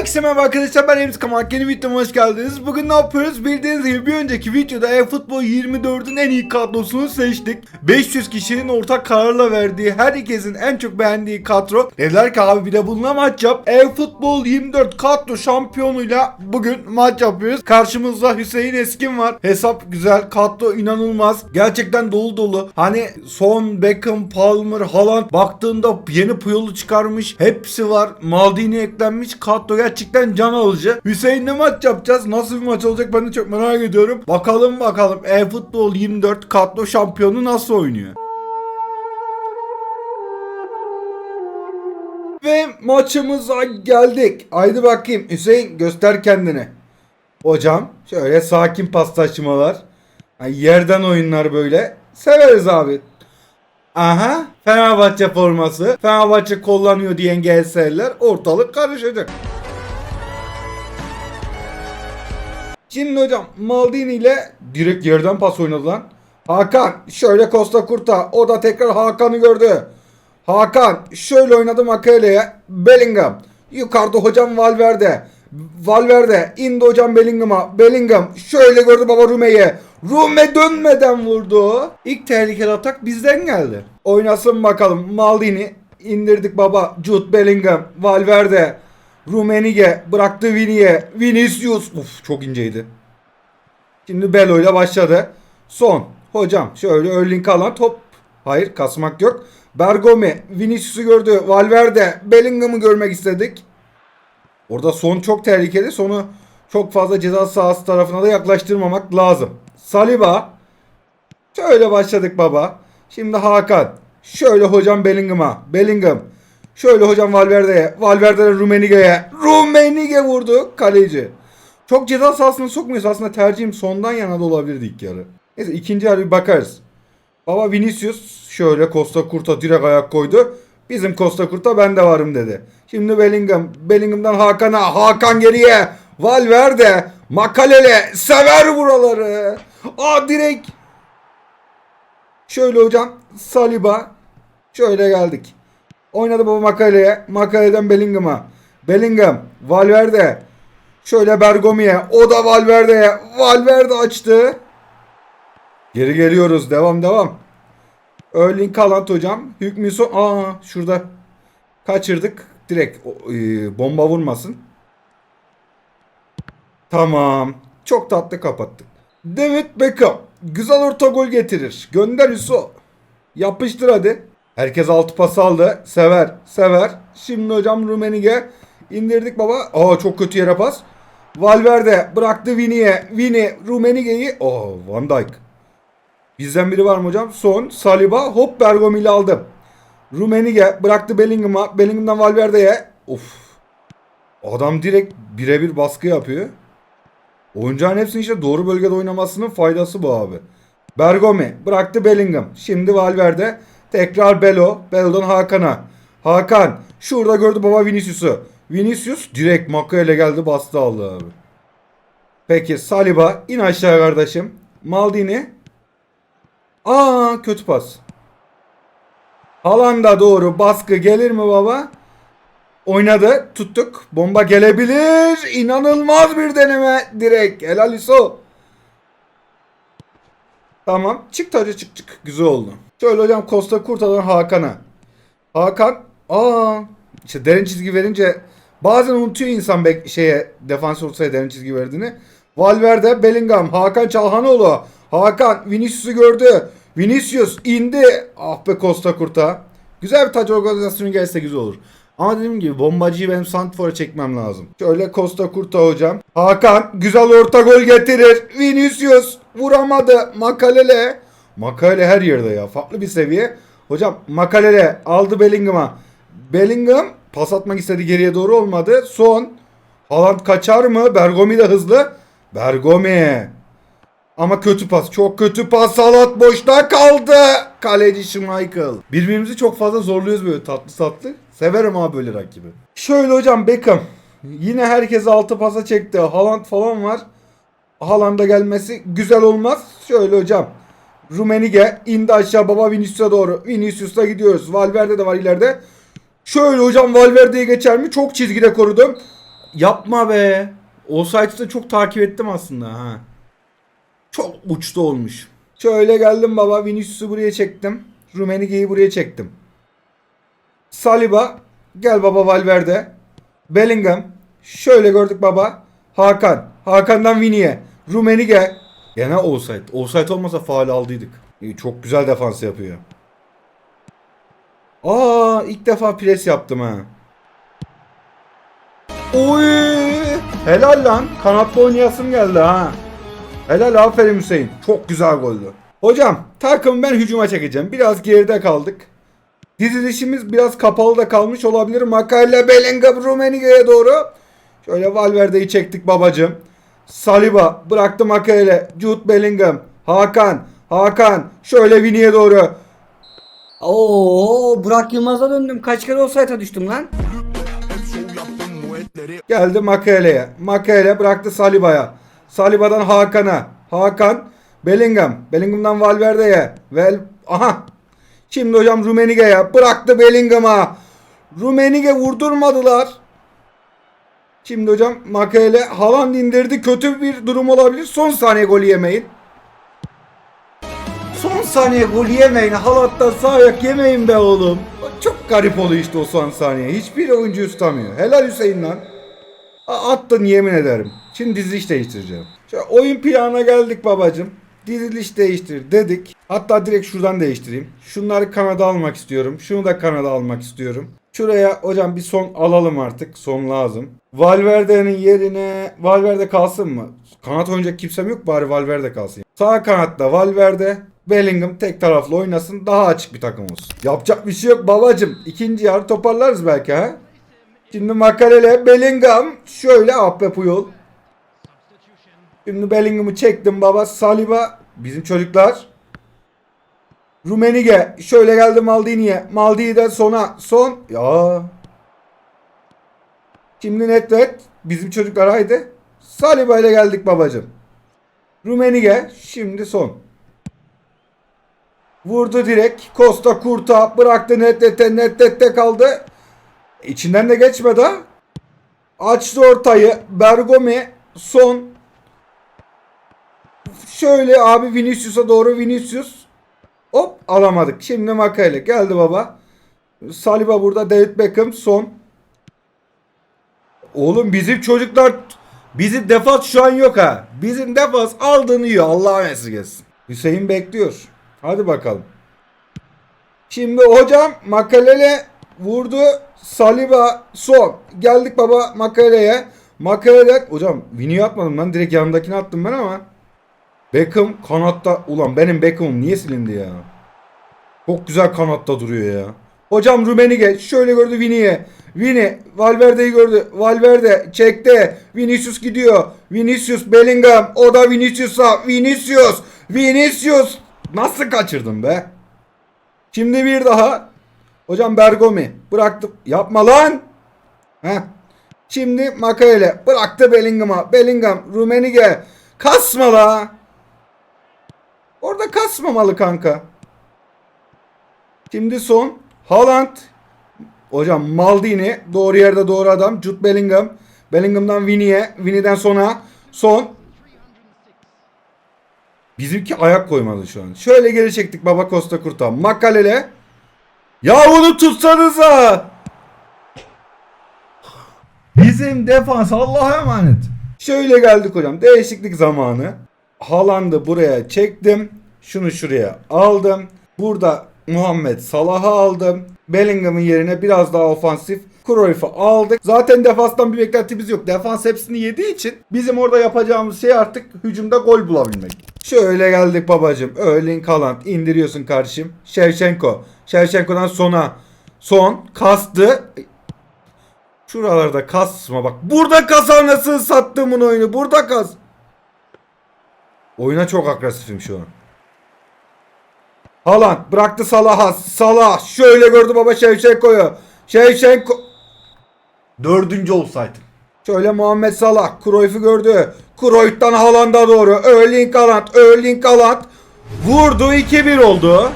Herkese merhaba arkadaşlar ben Emz Kamal yeni videoma hoş geldiniz. Bugün ne yapıyoruz? Bildiğiniz gibi bir önceki videoda eFootball 24'ün en iyi kadrosunu seçtik. 500 kişinin ortak kararla verdiği herkesin en çok beğendiği kadro. Dediler ki abi bir de bununla maç yap. eFootball 24 kadro şampiyonuyla bugün maç yapıyoruz. Karşımızda Hüseyin Eskin var. Hesap güzel, kadro inanılmaz. Gerçekten dolu dolu. Hani son Beckham, Palmer, Haaland baktığında yeni Puyol'u çıkarmış. Hepsi var. Maldini eklenmiş. Kadro gerçekten can alıcı. Hüseyin'le maç yapacağız. Nasıl bir maç olacak ben de çok merak ediyorum. Bakalım bakalım. E-Futbol 24 kadro şampiyonu nasıl oynuyor? Ve maçımıza geldik. Haydi bakayım Hüseyin göster kendini. Hocam şöyle sakin paslaşmalar. Yani yerden oyunlar böyle. Severiz abi. Aha Fenerbahçe forması. Fenerbahçe kullanıyor diyen GS'ler ortalık karışacak. Şimdi hocam Maldini ile direkt yerden pas oynadı lan. Hakan şöyle Costa Kurta o da tekrar Hakan'ı gördü. Hakan şöyle oynadı Makale'ye. Bellingham. Yukarıda hocam Valverde. Valverde indi hocam Bellingham'a. Bellingham şöyle gördü baba Rume'ye. Rume dönmeden vurdu. İlk tehlikeli atak bizden geldi. Oynasın bakalım. Maldini indirdik baba. Jude Bellingham. Valverde. Rumenige bıraktı Vini'ye. Vinicius. Uf çok inceydi. Şimdi Belo ile başladı. Son. Hocam şöyle Erling Haaland top. Hayır kasmak yok. Bergomi Vinicius'u gördü. Valverde Bellingham'ı görmek istedik. Orada son çok tehlikeli. Sonu çok fazla ceza sahası tarafına da yaklaştırmamak lazım. Saliba. Şöyle başladık baba. Şimdi Hakan. Şöyle hocam Bellingham'a. Bellingham. Şöyle hocam Valverde'ye. Valverde'den Rumenige'ye. Rumenige vurdu kaleci. Çok ceza sahasına sokmuyoruz. Aslında tercihim sondan yana da olabilirdi ilk yarı. Neyse ikinci yarı bir bakarız. Baba Vinicius şöyle Costa Kurta direkt ayak koydu. Bizim Costa Kurta ben de varım dedi. Şimdi Bellingham. Bellingham'dan Hakan'a. Hakan geriye. Valverde. Makalele. Sever buraları. Aa direkt. Şöyle hocam. Saliba. Şöyle geldik. Oynadı baba Makale'ye. Makale'den Bellingham'a. Bellingham. Valverde. Şöyle Bergomi'ye. O da Valverde'ye. Valverde açtı. Geri geliyoruz. Devam devam. Erling Haaland hocam. Hükmü son. Aa şurada kaçırdık. Direkt e, bomba vurmasın. Tamam. Çok tatlı kapattık. David Beckham. Güzel orta gol getirir. Gönder Hüso. Yapıştır hadi. Herkes altı pas aldı. Sever. Sever. Şimdi hocam Rumenige. indirdik baba. Aa çok kötü yere pas. Valverde bıraktı Vini'ye. Vini Rumenige'yi. Oo Van Dijk. Bizden biri var mı hocam? Son. Saliba. Hop Bergomi'yle aldım. Rumenige bıraktı Bellingham'a. Bellingham'dan Valverde'ye. Of. Adam direkt birebir baskı yapıyor. Oyuncağın hepsinin işte doğru bölgede oynamasının faydası bu abi. Bergomi bıraktı Bellingham. Şimdi Valverde. Tekrar Belo. Belo'dan Hakan'a. Hakan. Şurada gördü baba Vinicius'u. Vinicius direkt Makaya'yla geldi bastı aldı abi. Peki Saliba in aşağı kardeşim. Maldini. Aa kötü pas. Haaland'a doğru baskı gelir mi baba? Oynadı. Tuttuk. Bomba gelebilir. İnanılmaz bir deneme. Direkt. Helal Hüso. Tamam. Çık tacı çık çık. Güzel oldu. Şöyle hocam Costa Kurta'dan Hakan'a. Hakan. Aa. İşte derin çizgi verince bazen unutuyor insan bek şeye defans ortaya derin çizgi verdiğini. Valverde, Bellingham, Hakan Çalhanoğlu. Hakan Vinicius'u gördü. Vinicius indi. Ah be Costa Kurta. Güzel bir taç organizasyonu gelse güzel olur. Ama dediğim gibi bombacıyı benim Santfor'a çekmem lazım. Şöyle Costa Kurta hocam. Hakan güzel orta gol getirir. Vinicius vuramadı. Makalele. Makalele her yerde ya. Farklı bir seviye. Hocam Makalele aldı Bellingham'a. Bellingham pas atmak istedi geriye doğru olmadı. Son. Haaland kaçar mı? Bergomi de hızlı. Bergomi. Ama kötü pas. Çok kötü pas. Salat boşta kaldı. Kaleci Schmeichel. Birbirimizi çok fazla zorluyoruz böyle tatlı tatlı. Severim abi böyle rakibi. Şöyle hocam Beckham. Yine herkes altı pasa çekti. Haaland falan var. Haaland'a gelmesi güzel olmaz. Şöyle hocam. Rumenige indi aşağı baba Vinicius'a doğru. Vinicius'la gidiyoruz. Valverde de var ileride. Şöyle hocam Valverde'ye geçer mi? Çok çizgide korudum. yapma be. Offside'ı da çok takip ettim aslında ha. Çok uçta olmuş. Şöyle geldim baba. Vinicius'u buraya çektim. Rumenige'yi buraya çektim. Saliba. Gel baba Valverde. Bellingham. Şöyle gördük baba. Hakan. Hakan'dan Vini'ye. Rumenige. Gene offside. Offside olmasa faal aldıydık. İyi, Çok güzel defans yapıyor. Aa ilk defa pres yaptım ha. Oy! Helal lan. Kanatlı oynayasım geldi ha. Helal aferin Hüseyin. Çok güzel goldü. Hocam takım ben hücuma çekeceğim. Biraz geride kaldık. Dizilişimiz biraz kapalı da kalmış olabilir. Makale Bellingham Rumenige'ye doğru. Şöyle Valverde'yi çektik babacım. Saliba bıraktı Makale. Jude Bellingham. Hakan. Hakan. Şöyle Vini'ye doğru. Oo Burak Yılmaz'a döndüm. Kaç kere offside'a düştüm lan. Geldi Makale'ye. Makale bıraktı Saliba'ya. Saliba'dan Hakan'a. Hakan Bellingham. Bellingham'dan Valverde'ye. Vel aha. Şimdi hocam Rumenige'ye. Bıraktı Bellingham'a. Rumenige vurdurmadılar. Şimdi hocam Makale Haaland indirdi. Kötü bir durum olabilir. Son saniye golü yemeyin. Son saniye gol yemeyin. Halattan sağ ayak yemeyin be oğlum. Çok garip oluyor işte o son saniye. Hiçbir oyuncu tutamıyor. Helal Hüseyin lan. Attın yemin ederim. Şimdi diziliş değiştireceğim. Şöyle oyun planına geldik babacım. Diziliş değiştir dedik. Hatta direkt şuradan değiştireyim. Şunları kanada almak istiyorum. Şunu da kanada almak istiyorum. Şuraya hocam bir son alalım artık. Son lazım. Valverde'nin yerine Valverde kalsın mı? Kanat oynayacak kimsem yok bari Valverde kalsın. Sağ kanatta Valverde. Bellingham tek taraflı oynasın. Daha açık bir takım olsun. Yapacak bir şey yok babacım. İkinci yarı toparlarız belki ha. Şimdi Makalele Bellingham şöyle ah be Puyol. Şimdi Bellingham'ı çektim baba. Saliba bizim çocuklar. Rumenige şöyle geldi Maldini'ye. Maldini'den sona son. Ya. Şimdi Nedved bizim çocuklar haydi. Saliba ile geldik babacım. Rumenige şimdi son. Vurdu direkt. Costa Kurta bıraktı Nedved'e. Nedved'de kaldı. İçinden de geçmedi ha. Açtı ortayı. Bergomi son. Şöyle abi Vinicius'a doğru Vinicius. Hop alamadık. Şimdi Makale geldi baba. Saliba burada. David Beckham son. Oğlum bizim çocuklar bizim defans şu an yok ha. Bizim defans aldığını yiyor. Allah'a esirgesin. Hüseyin bekliyor. Hadi bakalım. Şimdi hocam Makalele vurdu. Saliba son. Geldik baba Makale'ye. Makale hocam Vini'yi atmadım lan. Direkt yanındakini attım ben ama. Beckham kanatta. Ulan benim Beckham'ım niye silindi ya? Çok güzel kanatta duruyor ya. Hocam Rumenige şöyle gördü Vini'ye. Vini Valverde'yi gördü. Valverde çekti. Vinicius gidiyor. Vinicius Bellingham. O da Vinicius'a. Vinicius. Vinicius. Nasıl kaçırdın be? Şimdi bir daha. Hocam Bergomi. Bıraktım. Yapma lan. Heh. Şimdi Makayele. Bıraktı Bellingham'a. Bellingham. Rumenige. Kasma la. Orada kasmamalı kanka. Şimdi son. Haaland. Hocam Maldini. Doğru yerde doğru adam. Jude Bellingham. Bellingham'dan Vini'ye. Vini'den sona. Son. Bizimki ayak koymadı şu an. Şöyle geri çektik Baba Costa Kurta. Makalele. Ya onu tutsanıza. Bizim defans Allah'a emanet. Şöyle geldik hocam. Değişiklik zamanı. Haaland'ı buraya çektim. Şunu şuraya aldım. Burada Muhammed Salah'ı aldım. Bellingham'ın yerine biraz daha ofansif Cruyff'u aldık. Zaten defanstan bir beklentimiz yok. Defans hepsini yediği için bizim orada yapacağımız şey artık hücumda gol bulabilmek. Şöyle geldik babacım. Erling Haaland indiriyorsun kardeşim. Shevchenko. Shevchenko'dan sona. Son. Kastı. Şuralarda kasma bak. Burada kas nasıl sattığımın oyunu. Burada kas. Oyuna çok agresifim şu an. Haaland bıraktı Salah'a. Salah şöyle gördü baba Şevşenko'yu. Şevşenko. Dördüncü olsaydı. Şöyle Muhammed Salah. Cruyff'u gördü. Cruyff'tan Haaland'a doğru. Erling Haaland. Erling Haaland. Vurdu 2-1 oldu.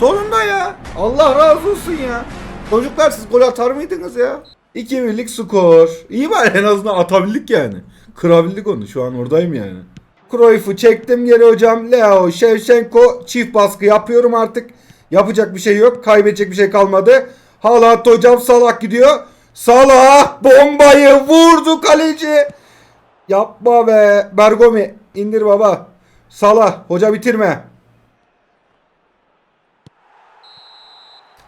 Sonunda ya. Allah razı olsun ya. Çocuklar siz gol atar mıydınız ya? 2 birlik skor. İyi var en azından atabildik yani. Kırabildik onu. Şu an oradayım yani. Cruyff'u çektim geri hocam. Leo, Shevchenko çift baskı yapıyorum artık. Yapacak bir şey yok. Kaybedecek bir şey kalmadı. Haaland hocam Salah gidiyor. Salah bombayı vurdu kaleci. Yapma be. Bergomi indir baba. Salah hoca bitirme.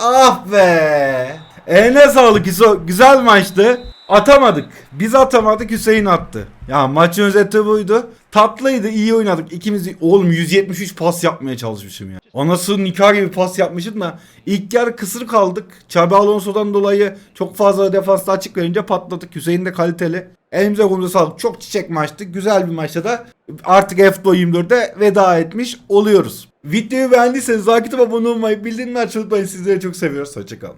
Ah be. Eline sağlık Hüso. Güzel maçtı. Atamadık. Biz atamadık Hüseyin attı. Ya maçın özeti buydu. Tatlıydı iyi oynadık. İkimiz oğlum 173 pas yapmaya çalışmışım ya. Anasının nikah gibi pas yapmışım da ilk yarı kısır kaldık. Xabi Alonso'dan dolayı çok fazla defansta açık verince patladık. Hüseyin de kaliteli. Elimize kolumuza sağlık. Çok çiçek maçtı. Güzel bir maçta da artık FDO 24'e veda etmiş oluyoruz. Videoyu beğendiyseniz like abone olmayı, bildirimleri açmayı. Sizleri çok seviyoruz. Hoşçakalın.